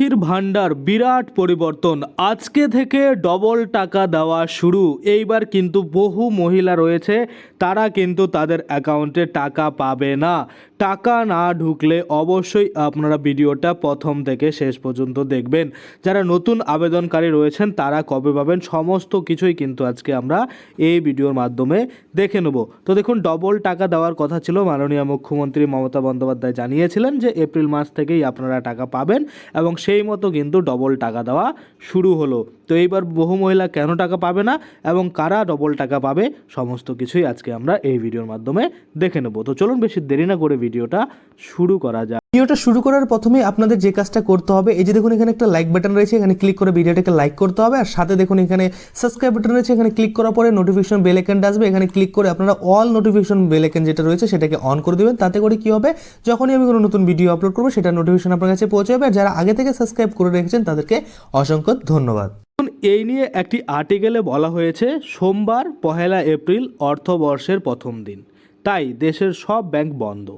লক্ষ্মীর ভাণ্ডার, বিরাট পরিবর্তন। আজকে থেকে ডবল টাকা দেওয়া শুরু। এইবার কিন্তু বহু মহিলা রয়েছে, তারা কিন্তু তাদের অ্যাকাউন্টে টাকা পাবে না। টাকা না ঢুকলে অবশ্যই আপনারা ভিডিওটা প্রথম থেকে শেষ পর্যন্ত দেখবেন। যারা নতুন আবেদনকারী রয়েছেন, তারা কবে পাবেন? সমস্ত কিছুই কিন্তু আজকে আমরা এই ভিডিওর মাধ্যমে দেখে নেব। তো দেখুন ডবল টাকা দেওয়ার কথা ছিল। মাননীয় মুখ্যমন্ত্রী মমতা বন্দ্যোপাধ্যায় জানিয়েছিলেন যে, এপ্রিল মাস থেকেই আপনারা টাকা পাবেন এবং সেই মতো কিন্তু ডবল টাকা দেওয়া শুরু হলো। তো এইবার বহু মহিলা কেন টাকা পাবে না এবং কারা ডবল টাকা পাবে, সমস্ত কিছুই আজকে আমরা এই ভিডিওর মাধ্যমে দেখে নেব। তো চলুন, বেশি দেরি না করে ভিডিওটা শুরু করা যায় ভিডিওটা শুরু করার প্রথমে আপনাদের যে কাজটা করতে হবে এই যে দেখুন এখানে একটা লাইক বাটন রয়েছে এখানে ক্লিক করে ভিডিওটাকে লাইক করতে হবে আর সাথে দেখুন এখানে সাবস্ক্রাইব বাটন রয়েছে এখানে ক্লিক করার পরে নোটিফিকেশন বেল আইকনটা আসবে এখানে ক্লিক করে আপনারা অল নোটিফিকেশন বেল আইকন যেটা রয়েছে সেটাকে অন করে দেবেন তাতে করে কি হবে যখনই আমি কোনো নতুন ভিডিও আপলোড করব সেটা নোটিফিকেশন আপনার কাছে পৌঁছে যাবে আর যারা আগে থেকে সাবস্ক্রাইব করে রেখেছেন তাদেরকে অসংখ্য ধন্যবাদ। এই নিয়ে একটি আর্টিকেলে বলা হয়েছে সোমবার পহেলা এপ্রিল অর্থবর্ষের প্রথম দিন। তাই দেশের সব ব্যাংক বন্ধ।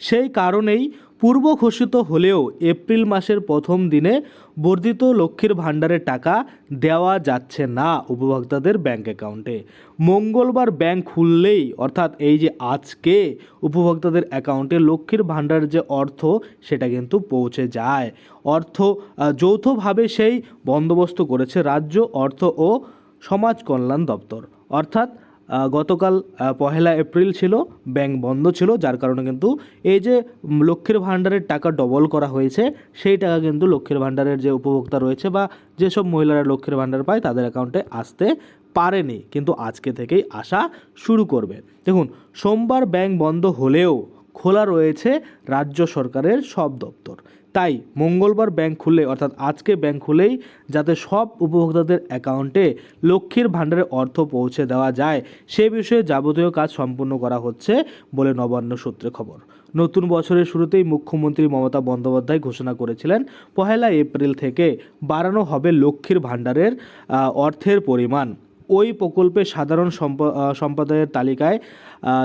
সেই কারণেই পূর্ব ঘোষিত হলেও এপ্রিল মাসের প্রথম দিনে বর্ধিত লক্ষ্মীর ভাণ্ডারের টাকা দেওয়া যাচ্ছে না উপভোক্তাদের ব্যাংক অ্যাকাউন্টে। মঙ্গলবার ব্যাংক খুললেই, অর্থাৎ এই যে আজকে উপভোক্তাদের অ্যাকাউন্টে লক্ষ্মীর ভাণ্ডারের যে অর্থ, সেটা কিন্তু পৌঁছে যায়। অর্থ যৌথভাবে সেই বন্দোবস্ত করেছে রাজ্য অর্থ ও সমাজ কল্যাণ দপ্তর। অর্থাৎ গতকাল পহেলা এপ্রিল ছিল, ব্যাংক বন্ধ ছিল, যার কারণে কিন্তু এই যে লক্ষ্মীর ভাণ্ডারের টাকা ডবল করা হয়েছে, সেই টাকা কিন্তু লক্ষ্মীর ভাণ্ডারের যে উপভোক্তা রয়েছে বা যেসব মহিলারা লক্ষ্মীর ভাণ্ডার পায়, তাদের অ্যাকাউন্টে আসতে পারেনি। কিন্তু আজকে থেকেই আসা শুরু করবে। দেখুন, সোমবার ব্যাংক বন্ধ হলেও খোলা রয়েছে রাজ্য সরকারের সব দপ্তর। তাই মঙ্গলবার ব্যাংক খুলে অর্থাৎ আজকে ব্যাংক খুলেই যাতে সব উপভোক্তাদের অ্যাকাউন্টে লক্ষ্মীর ভাণ্ডারের অর্থ পৌঁছে দেওয়া যায়, সে বিষয়ে যাবতীয় কাজ সম্পন্ন করা হচ্ছে বলে নবান্ন সূত্রে খবর। নতুন বছরের শুরুতেই মুখ্যমন্ত্রী মমতা বন্দ্যোপাধ্যায় ঘোষণা করেছিলেন, পহেলা এপ্রিল থেকে বাড়ানো হবে লক্ষ্মীর ভাণ্ডারের অর্থের পরিমাণ। ওই প্রকল্পে সাধারণ সম্প- সম্প্রদায়ের তালিকায়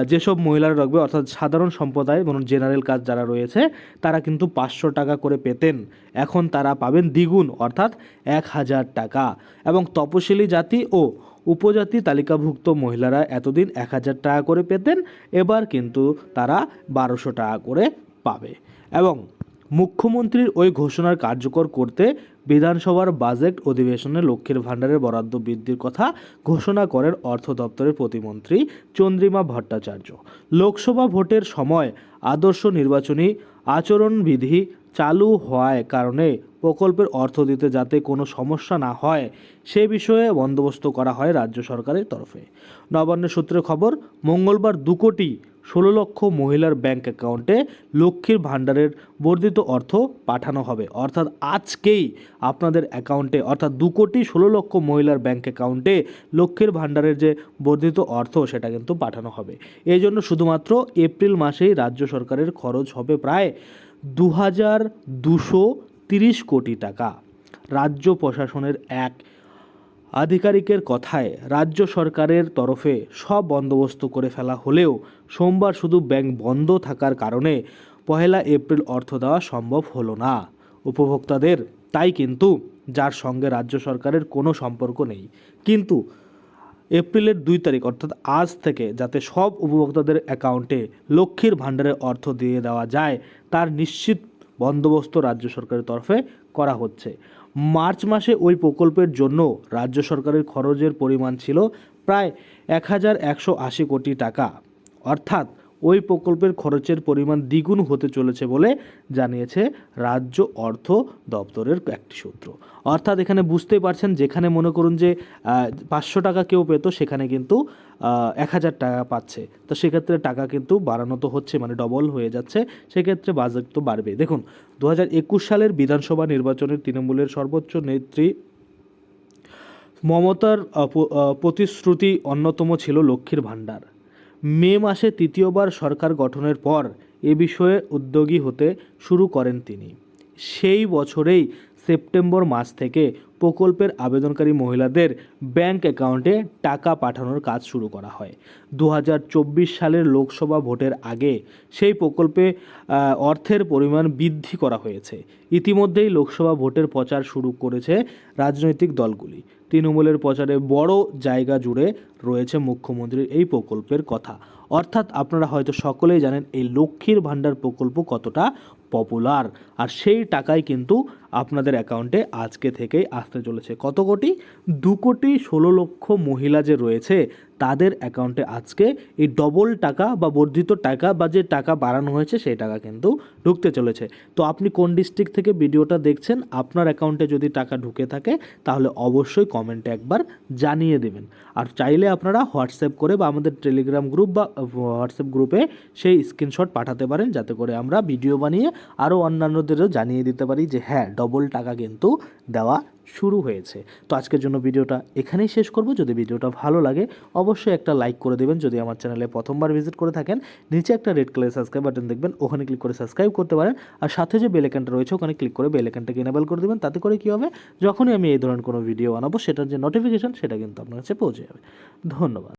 যেসব মহিলারা রাখবে অর্থাৎ সাধারণ সম্প্রদায় ধরুন জেনারেল কাজ যারা রয়েছে, তারা কিন্তু পাঁচশো টাকা করে পেতেন। এখন তারা পাবেন দ্বিগুণ, অর্থাৎ এক হাজার টাকা। এবং তপশিলি জাতি ও উপজাতি তালিকাভুক্ত মহিলারা এতদিন এক হাজার টাকা করে পেতেন, এবার কিন্তু তারা বারোশো টাকা করে পাবে। এবং মুখ্যমন্ত্রীর ওই ঘোষণার কার্যকর করতে বিধানসভার বাজেট অধিবেশনে লক্ষ্মীর ভাণ্ডারের বরাদ্দ বৃদ্ধির কথা ঘোষণা করেন অর্থ দপ্তরের প্রতিমন্ত্রী চন্দ্রিমা ভট্টাচার্য। লোকসভা ভোটের সময় আদর্শ নির্বাচনী আচরণবিধি চালু হওয়ায় কারণে প্রকল্পের অর্থ দিতে যাতে কোনো সমস্যা না হয়, সে বিষয়ে বন্দোবস্ত করা হয় রাজ্য সরকারের তরফে। নবান্ন সূত্রে খবর, মঙ্গলবার দু কোটি ষোলো লক্ষ মহিলার ব্যাংক অ্যাকাউন্টে লক্ষ্মীর ভাণ্ডারের বর্ধিত অর্থ পাঠানো হবে। অর্থাৎ আজকেই আপনাদের অ্যাকাউন্টে, অর্থাৎ দু কোটি ষোলো লক্ষ মহিলার ব্যাংক অ্যাকাউন্টে লক্ষ্মীর ভাণ্ডারের যে বর্ধিত অর্থ, সেটা কিন্তু পাঠানো হবে। এই জন্য শুধুমাত্র এপ্রিল মাসেই রাজ্য সরকারের খরচ হবে প্রায় দু হাজার দুশো তিরিশ কোটি টাকা। রাজ্য প্রশাসনের এক আধিকারিকের কথায় রাজ্য সরকারের তরফে সব বন্দোবস্ত করে ফেলা হলেও সোমবার শুধু ব্যাংক বন্ধ থাকার কারণে পহেলা এপ্রিল অর্থ দেওয়া সম্ভব হলো না। উপভোক্তাদের তাই কিন্তু যার সঙ্গে রাজ্য সরকারের কোনো সম্পর্ক নেই। কিন্তু এপ্রিলের দুই তারিখ অর্থাৎ আজ থেকে যাতে সব উপভোক্তাদের অ্যাকাউন্টে লক্ষ্মীর ভাণ্ডারের অর্থ দিয়ে দেওয়া যায়, তার নিশ্চিত বন্দোবস্ত রাজ্য সরকারের তরফে করা হচ্ছে। মার্চ মাসে ওই প্রকল্পের জন্য রাজ্য সরকারের খরচের পরিমাণ ছিল প্রায় এক হাজার একশো আশি কোটি টাকা। অর্থাৎ ওই প্রকল্পের খরচের পরিমাণ দ্বিগুণ হতে চলেছে বলে জানিয়েছে রাজ্য অর্থ দপ্তরের একটি সূত্র। অর্থাৎ এখানে বুঝতেই পারছেন যেখানে মনে করুন যে পাঁচশো টাকা কেউ পেতো, সেখানে কিন্তু এক হাজার টাকা পাচ্ছে। তো সেক্ষেত্রে টাকা কিন্তু বাড়ানো তো হচ্ছে মানে ডবল হয়ে যাচ্ছে। সেক্ষেত্রে বাজেট তো বাড়বে। দেখুন দু হাজার একুশ সালের বিধানসভা নির্বাচনের তৃণমূলের সর্বোচ্চ নেত্রী মমতার প্রতিশ্রুতি অন্যতম ছিল লক্ষ্মীর ভাণ্ডার। মে মাসে তৃতীয়বার সরকার গঠনের পর এ বিষয়ে উদ্যোগী হতে শুরু করেন তিনি। সেই বছরেই সেপ্টেম্বর মাস থেকে প্রকল্পের আবেদনকারী মহিলাদের ব্যাংক অ্যাকাউন্টে টাকা পাঠানোর কাজ শুরু করা হয়। দু হাজার চব্বিশ সালের লোকসভা ভোটের আগে সেই প্রকল্পে অর্থের পরিমাণ বৃদ্ধি করা হয়েছে। ইতিমধ্যেই লোকসভা ভোটের প্রচার শুরু করেছে রাজনৈতিক দলগুলি। তৃণমূলের প্রচারে বড় জায়গা জুড়ে রয়েছে মুখ্যমন্ত্রীর এই প্রকল্পের কথা। অর্থাৎ আপনারা হয়তো সকলেই জানেন এই লক্ষ্মীর ভাণ্ডার প্রকল্প কতটা পপুলার আর সেই টাকাই কিন্তু আপনাদের অ্যাকাউন্টে আজকে থেকেই আসতে চলেছে। কত কোটি? দু কোটি ষোলো লক্ষ মহিলা যে রয়েছে, তাদের অ্যাকাউন্টে আজকে এই ডবল টাকা বা বর্ধিত টাকা বা যে টাকা বাড়ানো হয়েছে, সেই টাকা কিন্তু ঢুকতে চলেছে। তো আপনি কোন ডিস্ট্রিক্ট থেকে ভিডিওটা দেখছেন, আপনার অ্যাকাউন্টে যদি টাকা ঢুকে থাকে, তাহলে অবশ্যই কমেন্টে একবার জানিয়ে দেবেন। আর চাইলে আপনারা হোয়াটসঅ্যাপ করে বা আমাদের টেলিগ্রাম গ্রুপ বা হোয়াটসঅ্যাপ গ্রুপে সেই স্ক্রিনশট পাঠাতে পারেন, যাতে করে আমরা ভিডিও বানিয়ে আরও অন্যান্যদেরও জানিয়ে দিতে পারি যে হ্যাঁ ডবল টাকা কিন্তু দেওয়া শুরু হয়েছে। তো আজকের জন্য ভিডিওটা এখানেই শেষ করব। যদি ভিডিওটা ভালো লাগে, অবশ্যই একটা লাইক করে দেবেন। যদি আমার চ্যানেলে প্রথমবার ভিজিট করে থাকেন, নিচে একটা রেড কালার সাবস্ক্রাইব বাটন দেখবেন, ওখানে ক্লিক করে সাবস্ক্রাইব করতে পারেন। আর সাথে যে বেলেকানটা রয়েছে, ওখানে ক্লিক করে বেলেকানটাকে এনেবল করে দেবেন। তাতে করে কী হবে? যখনই আমি এই ধরনের কোনো ভিডিও বানাবো, সেটার যে নোটিফিকেশান সেটা কিন্তু আপনার কাছে পৌঁছে যাবে। ধন্যবাদ।